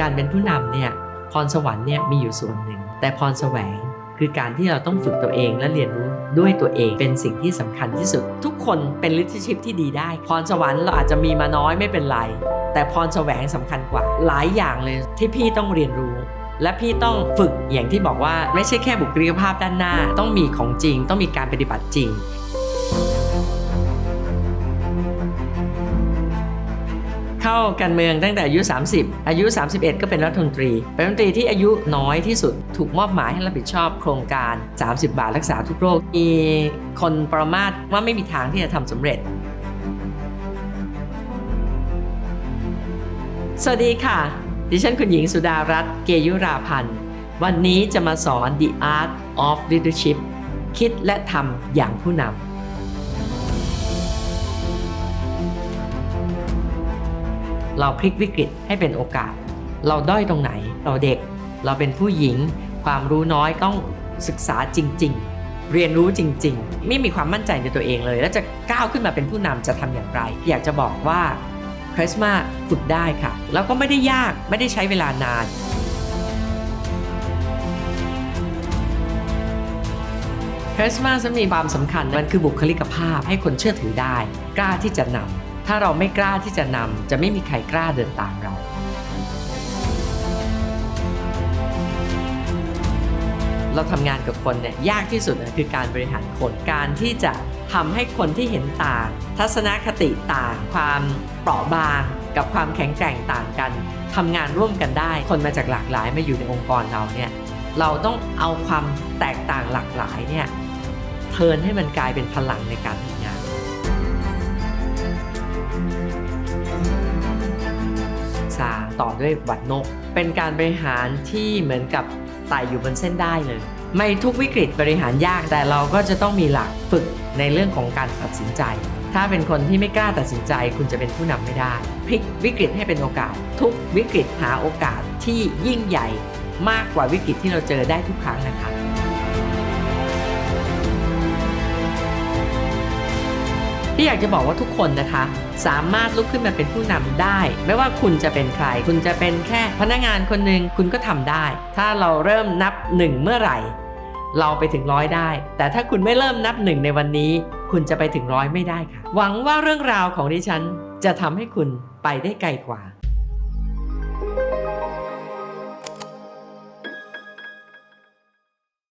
การเป็นผู้นำเนี่ยพรสวรรค์เนี่ยมีอยู่ส่วนหนึ่ง แต่พรแสวงคือการที่เราต้องฝึกตัวเองและเรียนรู้ด้วยตัวเองเป็นสิ่งที่สำคัญที่สุด ทุกคนเป็นลิทิชิพที่ดีได้ พรสวรรค์เราอาจจะมีมาน้อยไม่เป็นไร แต่พรแสวงสำคัญกว่า หลายอย่างเลยที่พี่ต้องเรียนรู้ และพี่ต้องฝึกอย่างที่บอกว่าไม่ใช่แค่บุคลิกภาพด้านหน้า ต้องมีของจริง ต้องมีการปฏิบัติจริง เข้าการเมืองตั้งแต่อายุ 30 อายุ 31 ก็เป็นรัฐมนตรี เป็นรัฐมนตรีที่อายุน้อยที่สุด ถูกมอบหมายให้รับผิดชอบโครงการ 30 บาทรักษาทุกโรค มีคนประมาทว่าไม่มีทางที่จะทำสำเร็จ สวัสดีค่ะ ดิฉันคุณหญิงสุดารัตน์ เกยุราพันธ์ วันนี้จะมาสอน The Art of Leadership คิดและทำอย่างผู้นำ เราพลิกวิกฤตให้เป็นโอกาส เราด้อยตรงไหน เราเด็ก เราเป็นผู้หญิง ความรู้น้อยต้องศึกษาจริง ๆ เรียนรู้จริง ๆ ไม่มีความมั่นใจในตัวเองเลย แล้วจะก้าวขึ้นมาเป็นผู้นำจะทำอย่างไร อยากจะบอกว่าคริสมาฝึกได้ค่ะ แล้วก็ไม่ได้ยากไม่ได้ใช้เวลานานคริสต์มาสมีความสำคัญ มันคือบุคลิกภาพให้คนเชื่อถือได้ กล้าที่จะนำ ถ้าเราไม่กล้าที่จะนำจะไม่มีใครกล้าเดินตามเรา เราทำงานกับคนเนี่ยยากที่สุดนะคือการบริหารคนการที่จะทำให้คนที่เห็นต่าง ทัศนคติต่าง ความเปราะบาง กับความแข็งแกร่งต่างกันทำงานร่วมกันได้ คนมาจากหลากหลายมาอยู่ในองค์กรเราเนี่ยเราต้องเอาความแตกต่างหลากหลายเนี่ยเทินให้มันกลายเป็นพลังในการทำงาน ซาต่อด้วยหวัดนก เป็นการบริหารที่เหมือนกับไต่อยู่บนเส้นได้เลย ไม่ทุกวิกฤตบริหารยากแต่เราก็จะต้องมีหลักฝึกในเรื่องของการตัดสินใจ ถ้าเป็นคนที่ไม่กล้าตัดสินใจ คุณจะเป็นผู้นำไม่ได้พลิกวิกฤตให้เป็นโอกาส ทุกวิกฤตหาโอกาสที่ยิ่งใหญ่มากกว่าวิกฤตที่เราเจอได้ทุกครั้งนะคะ ที่อยากจะบอกว่าทุกคนนะคะ สามารถลุกขึ้นมาเป็นผู้นำได้ ไม่ว่าคุณจะเป็นใคร คุณจะเป็นแค่พนักงานคนหนึ่งคุณก็ทำได้ ถ้าเราเริ่มนับหนึ่งเมื่อไหร่ เราไปถึงร้อยได้ แต่ถ้าคุณไม่เริ่มนับหนึ่งในวันนี้ คุณจะไปถึงร้อยไม่ได้ค่ะ หวังว่าเรื่องราวของดิฉันจะทำให้คุณไปได้ไกลกว่า